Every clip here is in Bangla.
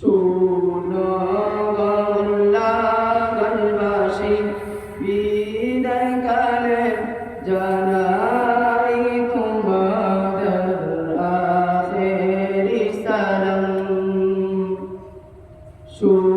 সুনগল্লাগলবাসী বিদায়কালে জানাই তোমাদের আখেরি সালাম। সুনগল্লাগলবাসী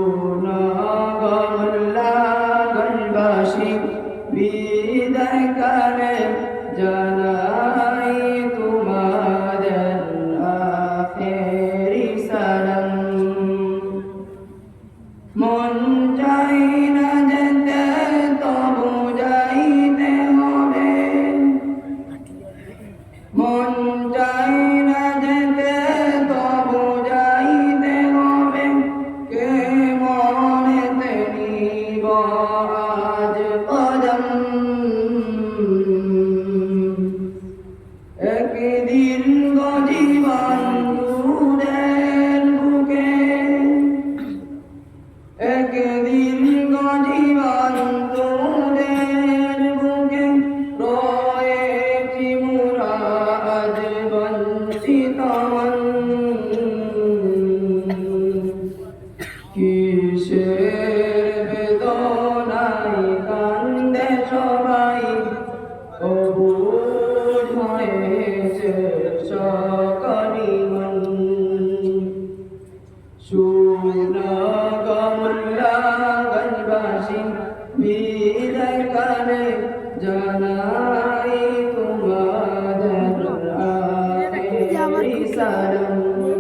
আখেরি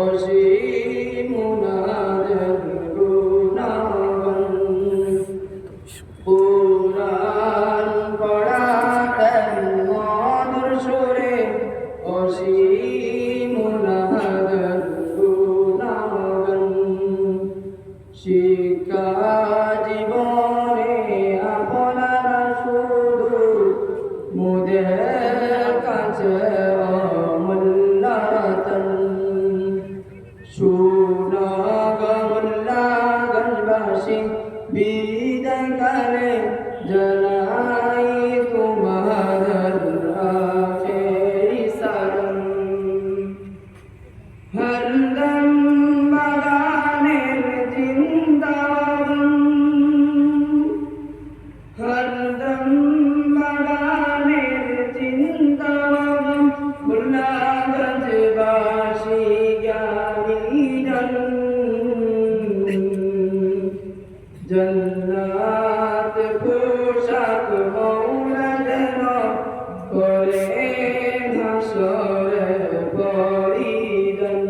অজিত জন্নাত পোশাক মৌলা যেন করে হাসরে পরিজন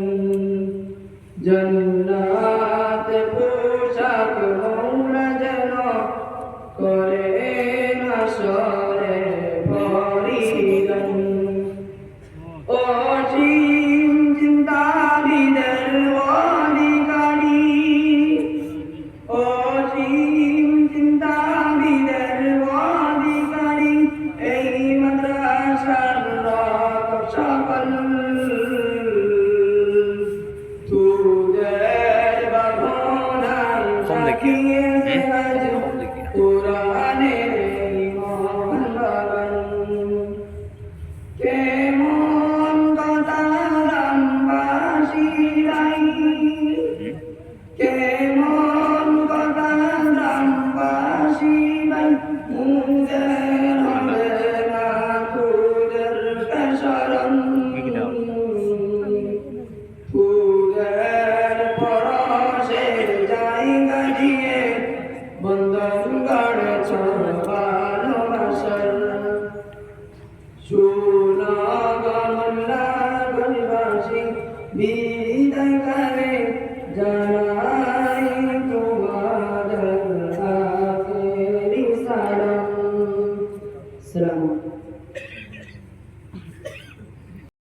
জন্নাত working in গড়েছ ভালোবাসার শোনা গমলা গরিবাসী বিদায় করে যারা